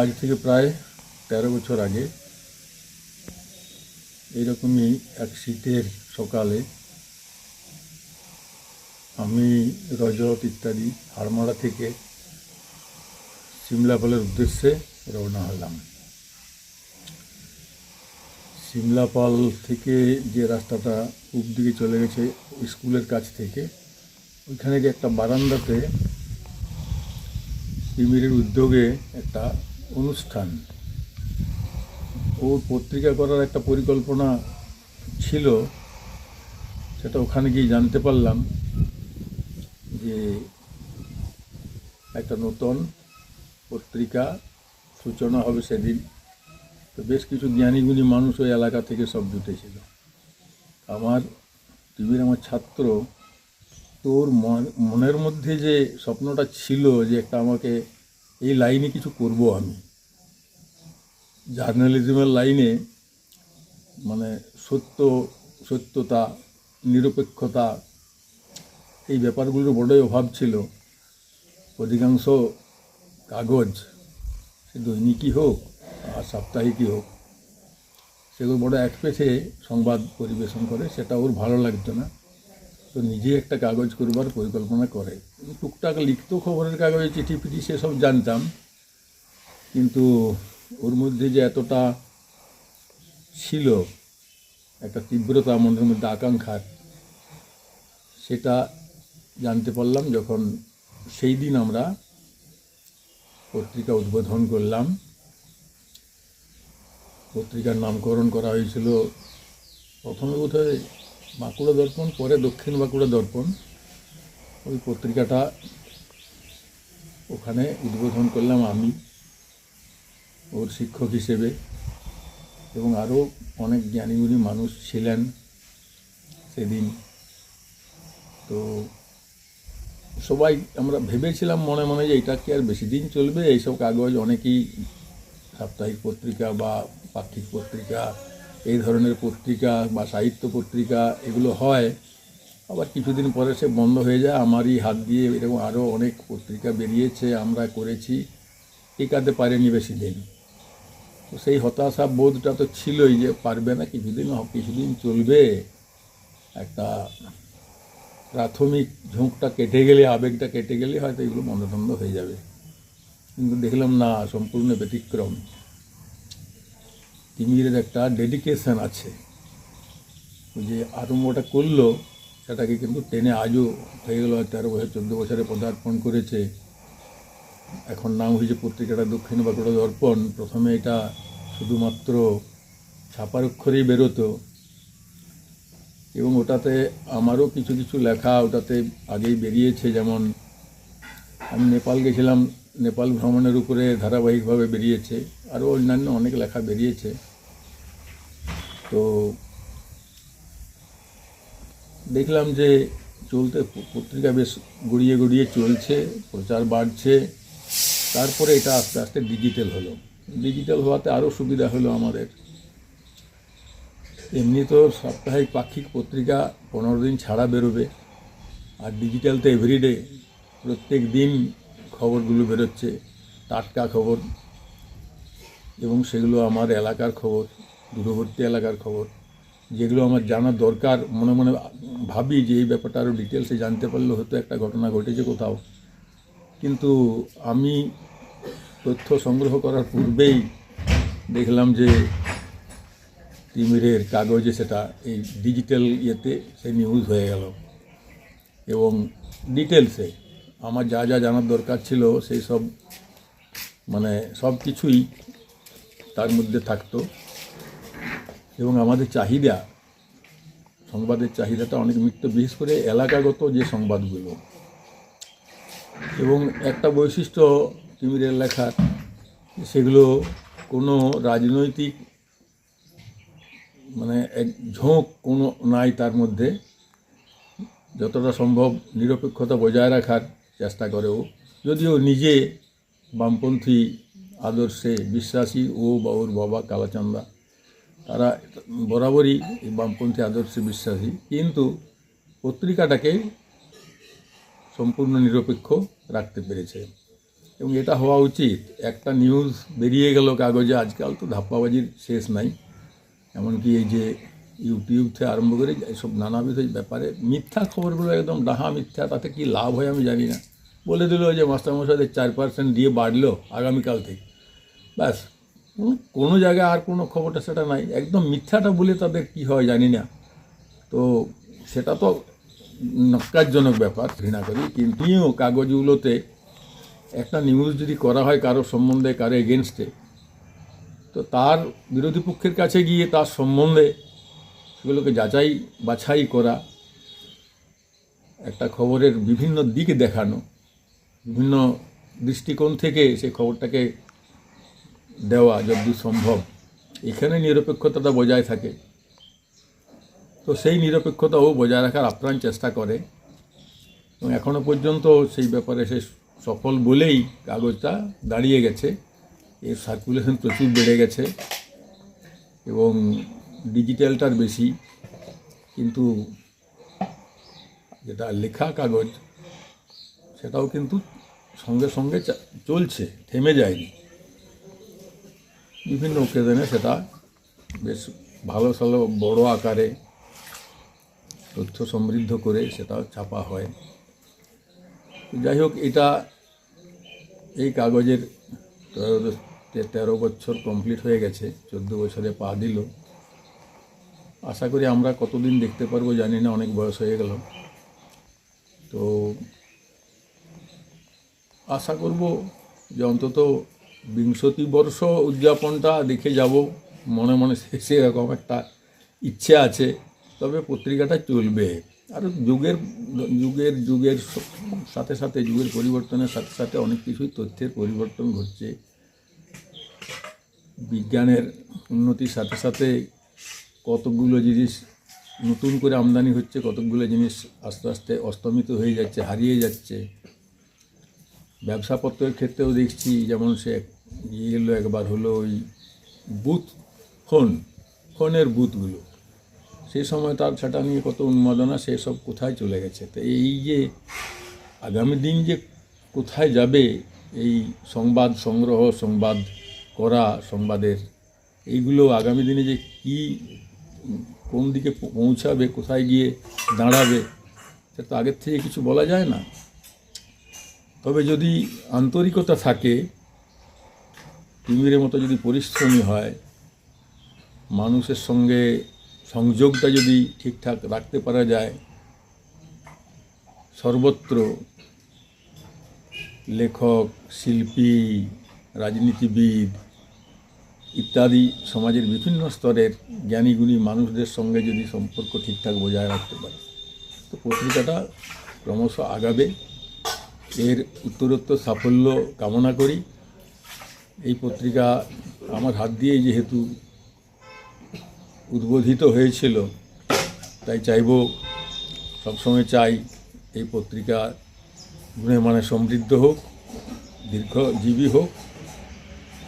আজ থেকে প্রায় তেরো বছর আগে এইরকমই এক শীতের সকালে আমি রজত ইত্যাদি হাড়মারা থেকে সিমলাপালের উদ্দেশ্যে রওনা হলাম। সিমলাপাল থেকে যে রাস্তাটা পূব দিকে চলে গেছে স্কুলের কাছ থেকে, ওইখানে একটা বারান্দাতে তিমিরের উদ্যোগে একটা অনুষ্ঠান। ওর পত্রিকা করার একটা পরিকল্পনা ছিল, সেটা ওখানে গিয়ে জানতে পারলাম যে একটা নতুন পত্রিকা সূচনা হবে সেদিন। তো বেশ কিছু জ্ঞানীগুণী মানুষ ওই এলাকা থেকে সব জুটেছিল। আমার টিভির আমার ছাত্র, তোর মন- মনের মধ্যে যে স্বপ্নটা ছিল যে একটা আমাকে এই লাইনে কিছু করব আমি। জার্নালিজমের লাইনে মানে সত্য, সত্যতা, নিরপেক্ষতা, এই ব্যাপারগুলোর বড়ই অভাব ছিল। অধিকাংশ কাগজ সে দৈনিকই হোক আর সাপ্তাহিকই হোক, সেগুলো বড় এক পেছে সংবাদ পরিবেশন করে, সেটা ওর ভালো লাগতো না। তো নিজে একটা কাগজ করবার পরিকল্পনা করে। টুকটাক লিখিত খবরের কাগজে চিঠি ফিঠি সেসব জানতাম। কিন্তু ওর মধ্যে যে এতটা ছিল একটা তীব্রতা মনের মধ্যে আকাঙ্ক্ষার, সেটা জানতে পারলাম যখন সেই দিন আমরা পত্রিকা উদ্বোধন করলাম। পত্রিকার নামকরণ করা হয়েছিল প্রথমে বোধহয় বাঁকুড়া দর্পণ, পরে দক্ষিণ বাঁকুড়া দর্পণ। ওই পত্রিকাটা ওখানে উদ্বোধন করলাম আমি, ওর শিক্ষক হিসেবে। এবং আরও অনেক জ্ঞানীগুণী মানুষ ছিলেন সেদিন। তো সবাই, আমরা ভেবেছিলাম মনে মনে যে এটা কি আর বেশি দিন চলবে? এইসব কাগজ অনেকেই সাপ্তাহিক পত্রিকা বা পাক্ষিক পত্রিকা এই ধরনের পত্রিকা বা সাহিত্য পত্রিকা এগুলো হয়। আবার কিছুদিন পরে সে বন্ধ হয়ে যায়। আমারই হাত দিয়ে এরকম আরও অনেক পত্রিকা বেরিয়েছে, আমরা করেছি। টিকাতে পারেনি বেশি দিন তো সেই হতাশা বোধটা তো ছিলই যে পারবে না, কিছুদিন কিছুদিন চলবে। একটা প্রাথমিক ঝোঁকটা কেটে গেলে, আবেগটা কেটে গেলে হয়তো এগুলো বন্ধ হয়ে যাবে। কিন্তু দেখলাম না, সম্পূর্ণ ব্যতিক্রম। তিমিরের একটা ডেডিকেশন আছে। যে আরম্ভটা করল, সেটাকে কিন্তু টেনে আজও হয়ে গেল তেরো বছর, চোদ্দ বছরে পদার্পণ করেছে। এখন নাম হয়েছে পত্রিকাটা দক্ষিণ বাঁকুড়া দর্পণ। প্রথমে এটা শুধুমাত্র ছাপার অক্ষরেই বেরোতো। এবং ওটাতে আমারও কিছু কিছু লেখা ওটাতে আগেই বেরিয়েছে, যেমন আমি নেপাল গেছিলাম নেপাল ভ্রমণের উপরে ধারাবাহিকভাবে বেরিয়েছে, আরও অন্যান্য অনেক লেখা বেরিয়েছে। তো দেখলাম যে চলতে পত্রিকা বেশ গড়িয়ে গড়িয়ে চলছে, প্রচার বাড়ছে। তারপরে এটা আস্তে আস্তে ডিজিটাল হলো। ডিজিটাল হওয়াতে আরও সুবিধা হলো আমাদের। এমনি তো সাপ্তাহিক পাক্ষিক পত্রিকা পনেরো দিন ছাড়া বেরোবে। আর ডিজিটাল তো এভরিডে, প্রত্যেক দিন খবরগুলো বেরোচ্ছে, টাটকা খবর এবং সেগুলো আমার এলাকার খবর, দূরবর্তী এলাকার খবর, যেগুলো আমার জানার দরকার। মনে মনে ভাবি যে এই ব্যাপারটা আরও ডিটেলসে জানতে পারলে হয়তো একটা ঘটনা ঘটেছে কোথাও। কিন্তু আমি তথ্য সংগ্রহ করার পূর্বেই দেখলাম যে তিমিরের কাগজে সেটা, এই ডিজিটাল ইয়েতে সে নিউজ হয়ে গেল এবং ডিটেলসে আমার যা যা জানার দরকার ছিল, সেই সব মানে সব কিছুই তার মধ্যে থাকতো। এবং আমাদের চাহিদা, সংবাদের চাহিদাটা অনেক মিটত বিশেষ করে এলাকাগত যে সংবাদগুলো। এবং একটা বৈশিষ্ট্য তিমিরের লেখার, সেগুলো কোনো রাজনৈতিক মানে এক ঝোঁক কোনো নাই তার মধ্যে। যতটা সম্ভব নিরপেক্ষতা বজায় রাখার চেষ্টা করেও। যদিও নিজে বামপন্থী আদর্শে বিশ্বাসী ও বা ওর বাবা কালাচান্দা, তারা বরাবরই বামপন্থী আদর্শে বিশ্বাসী। কিন্তু পত্রিকাটাকে সম্পূর্ণ নিরপেক্ষ রাখতে পেরেছে। এবং এটা হওয়া উচিত। একটা নিউজ বেরিয়ে গেল কাগজে, আজকাল তো ধাপ্পাবাজির শেষ নাই। এমনকি এই যে ইউটিউব থেকে আরম্ভ করে এইসব নানাবিধ ব্যাপারে মিথ্যা খবরগুলো একদম ডাহা মিথ্যা, তাতে কি লাভ হয় আমি জানি না। বলে দিল যে মাস্টারমশাইদের চার পার্সেন্ট দিয়ে বাড়লো আগামীকাল থেকে। ব্যাস, কোনো জায়গায় আর কোনো খবরটা সেটা নাই। একদম মিথ্যাটা বলে তাদের কি হয় জানি না। তো সেটা তো নক্কারজনক ব্যাপার, ঘৃণা করি। কিন্তু কাগজগুলোতে একটা নিউজ যদি করা হয় কারও সম্বন্ধে, কারও এগেনস্টে তো তার বিরোধী পক্ষের কাছে গিয়ে তার সম্বন্ধে সেগুলোকে যাচাই বাছাই করা, একটা খবরের বিভিন্ন দিক দেখানো, বিভিন্ন দৃষ্টিকোণ থেকে সেই খবরটাকে দেওয়া যতদূর সম্ভব। এখানে নিরপেক্ষতাটা বজায় থাকে। তো সেই নিরপেক্ষতাও বজায় রাখার আপ্রাণ চেষ্টা করে। এবং এখনও পর্যন্ত সেই ব্যাপারে সে সফল বলেই কাগজটা দাঁড়িয়ে গেছে। এর সার্কুলেশন প্রচুর বেড়ে গেছে। এবং ডিজিটালটার বেশি, কিন্তু যেটা লেখা কাগজ, সেটাও কিন্তু সঙ্গে সঙ্গে চলছে, থেমে যায়নি। বিভিন্ন ওকেজনে সেটা বেশ ভালো ভালো বড় আকারে তথ্য সমৃদ্ধ করে সেটাও ছাপা হয়। যাই হোক, এটা এই কাগজের তেরো বছর কমপ্লিট হয়ে গেছে, চোদ্দ বছরে পা দিল। আশা করি আমরা কতদিন দেখতে পারব জানি না, অনেক বয়স হয়ে গেল। তো আশা করব যে অন্তত বিংশতি বর্ষ উদযাপনটা দেখে যাব। মনে মনে সেরকম একটা ইচ্ছে আছে, তবে পত্রিকাটা চলবে। আর যুগের যুগের যুগের সাথে সাথে, যুগের পরিবর্তনের সাথে সাথে অনেক কিছুই তথ্যের পরিবর্তন ঘটছে। বিজ্ঞানের উন্নতির সাথে সাথে কতকগুলো জিনিস নতুন করে আমদানি হচ্ছে, কতকগুলো জিনিস আস্তে আস্তে অস্তমিত হয়ে যাচ্ছে, হারিয়ে যাচ্ছে। ব্যবসাপত্রের ক্ষেত্রেও দেখছি, যেমন সে গিয়ে এলো, একবার হলো ওই বুথ, ফোন, ফোনের বুথগুলো। সেই সময় তার সেটা নিয়ে কত উন্মাদনা সেসব কোথায় চলে গেছে? তো এই যে আগামী দিন যে কোথায় যাবে, এই সংবাদ সংগ্রহ, সংবাদ করা, সংবাদের, এইগুলো আগামী দিনে যে কি কোন দিকে পৌঁছাবে, কোথায় গিয়ে দাঁড়াবে সেটা তো আগের থেকে কিছু বলা যায় না। তবে যদি আন্তরিকতা থাকে, তিমিরের মতো যদি পরিশ্রমী হয়, মানুষের সঙ্গে সংযোগটা যদি ঠিকঠাক রাখতে পারা যায়, সর্বত্র লেখক, শিল্পী, রাজনীতিবিদ ইত্যাদি সমাজের বিভিন্ন স্তরের জ্ঞানীগুণী মানুষদের সঙ্গে যদি সম্পর্ক ঠিকঠাক বজায় রাখতে পারে, তো পত্রিকাটা ক্রমশ আগাবে। এর উত্তরোত্তর সাফল্য কামনা করি। এই পত্রিকা আমার হাত দিয়েই যেহেতু উদ্বোধিত হয়েছিল, তাই চাইব সবসময় চাই এই পত্রিকা গুণে মানে সমৃদ্ধ হোক, দীর্ঘজীবী হোক।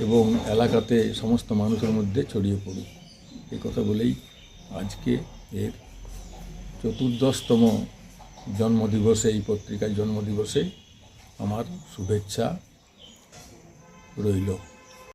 এবং এলাকাতে সমস্ত মানুষের মধ্যে ছড়িয়ে পড়ি। এ কথা বলেই আজকে এর চতুর্দশতম জন্মদিবসে, এই পত্রিকার জন্মদিবসে আমার শুভেচ্ছা রইল।